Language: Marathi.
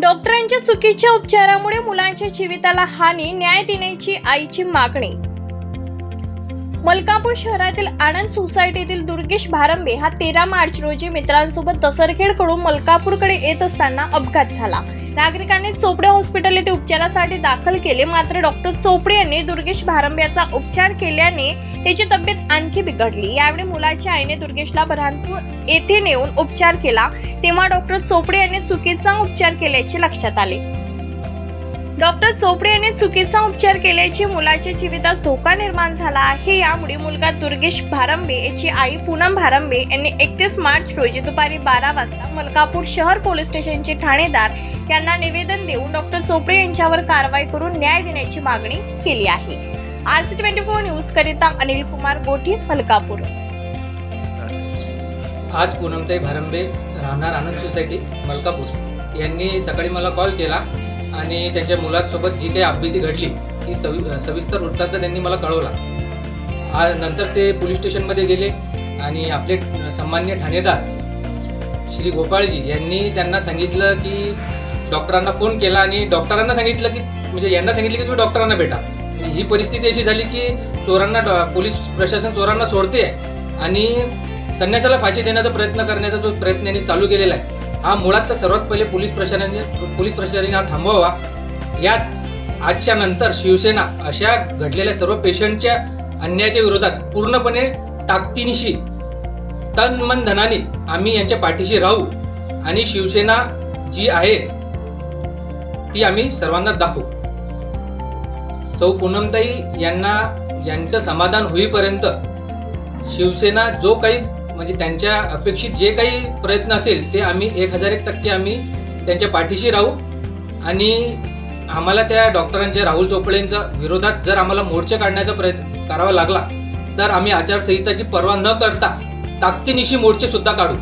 डॉक्टरांच्या चुकीच्या उपचारामुळे मुलांच्या जीविताला हानी न्याय देण्याची आईची मागणी मलकापूर शहरातील आनंद सोसायटीतील दुर्गेश भारंबे हा तेरा मार्च रोजी मित्रांसोबत दसरखेडकडून मलकापूरकडे येत असताना अपघात झाला. नागरिकांनी चोपडे हॉस्पिटल येथे उपचारासाठी दाखल केले. मात्र डॉक्टर चोपडे यांनी दुर्गेश भारंबेचा उपचार केल्याने त्याची तब्येत आणखी बिघडली. यावेळी मुलाच्या आईने दुर्गेशला बऱ्हाणपूर येथे नेऊन उपचार केला. तेव्हा डॉक्टर चोपडे यांनी चुकीचा उपचार केल्याचे लक्षात आले. डॉक्टर चोपडे यांनी चुकीचा उपचार केल्याची मुलाच्या जीवितात धोका निर्माण झाला आहे. यामुळे मुलगा दुर्गेश भारंबे याची आई पूनम भारंबे यांनी एकतीस मार्च रोजी दुपारी बारा वाजता मलकापूर शहर पोलीस स्टेशनचे ठाणेदार यांना निवेदन देऊन डॉक्टर चोपडे यांच्यावर कारवाई करून न्याय देण्याची मागणी केली आहे. R C twenty four news करिता अनिल कुमार गोठी मलकापूर. आज पूनमताई भारंबे राहणार आनंद सोसायटी मलकापूर. यांनी सकाळी मला कॉल केला. आणि त्यांच्या मुलासोबत जी काही अपघाती घडली ती सवि सविस्तर वृत्तांत त्यांनी मला कळवला. आ नंतर ते पोलीस स्टेशनमध्ये गेले आणि आपले सन्मान्य ठाणेदार श्री गोपाळजी यांनी त्यांना सांगितलं की डॉक्टरांना फोन केला आणि डॉक्टरांना सांगितलं की म्हणजे यांना सांगितलं की तुम्ही डॉक्टरांना भेटा. म्हणजे ही परिस्थिती अशी झाली की चोरांना डॉ- पोलीस प्रशासन चोरांना सोडते आणि संन्यासाला फाशी देण्याचा प्रयत्न करण्याचा जो प्रयत्न यांनी चालू केलेला आहे हा मुळात तर सर्वात पहिले पोलीस प्रशासनाने पोलीस प्रशासनाने हा थांबवावा. यात आजच्या नंतर शिवसेना अशा घडलेल्या सर्व पेशंटच्या अन्यायाच्या विरोधात पूर्णपणे ताकदीनिशी तन मन धनाने आम्ही यांच्या पाठीशी राहू आणि शिवसेना जी आहे ती आम्ही सर्वांना दाखवू. सौ पूनमताई यांना यांचं समाधान होईपर्यंत शिवसेना जो काही म्हणजे त्यांच्या अपेक्षित जे काही प्रयत्न असेल ते आम्ही एक हजार एक टक्के आम्ही त्यांच्या पाठीशी राहू. आणि आम्हाला त्या डॉक्टरांच्या राहुल चोपडेंच्या विरोधात जर आम्हाला मोर्चा काढण्याचा प्रयत्न करावा लागला तर आम्ही आचारसंहिताची पर्वा न करता ताकदीनिशी मोर्चे सुद्धा काढू.